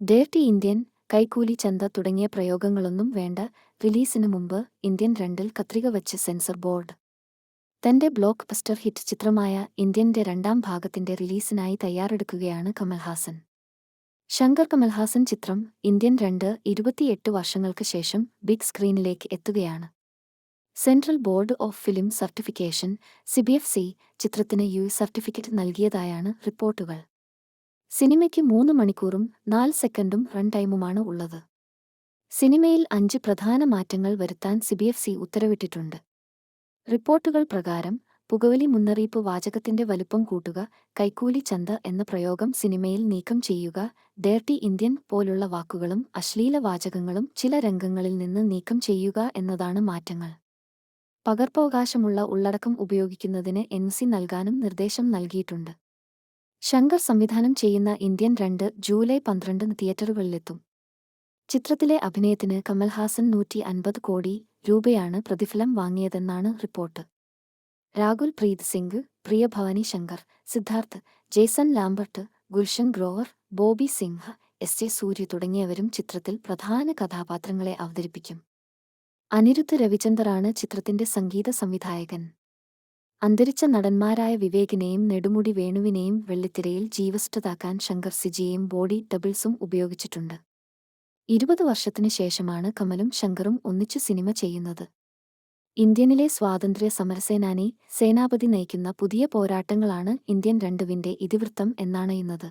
Dirty Indian കൈക്കൂലി ചന്ത തുടങ്ങിയ പ്രയോഗങ്ങളൊന്നും വേണ്ട റിലീസിന് മുമ്പ് ഇന്ത്യൻ രണ്ടിൽ കത്രിക വച്ച് സെൻസർ ബോർഡ്. തന്റെ ബ്ലോക്ക് ബസ്റ്റർ ഹിറ്റ് ചിത്രമായ ഇന്ത്യന്റെ രണ്ടാം ഭാഗത്തിന്റെ റിലീസിനായി തയ്യാറെടുക്കുകയാണ് കമൽഹാസൻ. ശങ്കർ കമൽഹാസൻ ചിത്രം ഇന്ത്യൻ രണ്ട് ഇരുപത്തിയെട്ട് വർഷങ്ങൾക്ക് ശേഷം ബിഗ് സ്ക്രീനിലേക്ക് എത്തുകയാണ്. Central board of film certification CBFC ചിത്രത്തിന് യു സർട്ടിഫിക്കറ്റ് നൽകിയതായാണ് റിപ്പോർട്ടുകൾ. സിനിമയ്ക്ക് മൂന്ന് മണിക്കൂറും നാല് സെക്കൻഡും റൺ ടൈമുമാണ് ഉള്ളത്. സിനിമയിൽ അഞ്ച് പ്രധാന മാറ്റങ്ങൾ വരുത്താൻ സിബിഎഫ്സി ഉത്തരവിട്ടിട്ടുണ്ട്. റിപ്പോർട്ടുകൾ പ്രകാരം പുകവലി മുന്നറിയിപ്പ് വാചകത്തിന്റെ വലുപ്പം കൂട്ടുക കൈക്കൂലി ചന്ത എന്ന പ്രയോഗം സിനിമയിൽ നീക്കം ചെയ്യുക ഡേർട്ടി ഇന്ത്യൻ പോലുള്ള വാക്കുകളും അശ്ലീല വാചകങ്ങളും ചില രംഗങ്ങളിൽ നിന്ന് നീക്കം ചെയ്യുക എന്നതാണ് മാറ്റങ്ങൾ. പകർപ്പവകാശമുള്ള ഉള്ളടക്കം ഉപയോഗിക്കുന്നതിന് എൻ സി നൽകാനും നിർദ്ദേശം നൽകിയിട്ടുണ്ട്. ശങ്കർ സംവിധാനം ചെയ്യുന്ന ഇന്ത്യൻ രണ്ട് ജൂലൈ പന്ത്രണ്ടിന് തിയേറ്ററുകളിലെത്തും. ചിത്രത്തിലെ അഭിനയത്തിന് കമൽഹാസൻ നൂറ്റി അൻപത് കോടി രൂപയാണ് പ്രതിഫലം വാങ്ങിയതെന്നാണ് report. Rahul Preet Singh Priya Bhavani Shankar Siddharth Jason Lambert Gulshan Grover Bobby Simha S J Surya തുടങ്ങിയവരും ചിത്രത്തിൽ പ്രധാന കഥാപാത്രങ്ങളെ അവതരിപ്പിക്കും. അനിരുദ്ധ് രവിചന്ദറാണ് ചിത്രത്തിന്റെ സംഗീത സംവിധായകൻ. അന്തരിച്ച നടന്മാരായ വിവേകിനെയും നെടുമുടി വേണുവിനെയും വെള്ളിത്തിരയിൽ ജീവസ്റ്റുതാക്കാൻ ശങ്കർ സിജിയെയും ബോഡി ഡബിൾസും ഉപയോഗിച്ചിട്ടുണ്ട്. ഇരുപത് വർഷത്തിനു ശേഷമാണ് കമലും ശങ്കറും ഒന്നിച്ചു സിനിമ ചെയ്യുന്നത്. ഇന്ത്യനിലെ സ്വാതന്ത്ര്യ സമരസേനാനി സേനാപതി നയിക്കുന്ന പുതിയ പോരാട്ടങ്ങളാണ് ഇന്ത്യൻ രണ്ടുവിന്റെ ഇതിവൃത്തം എന്നാണയുന്നത്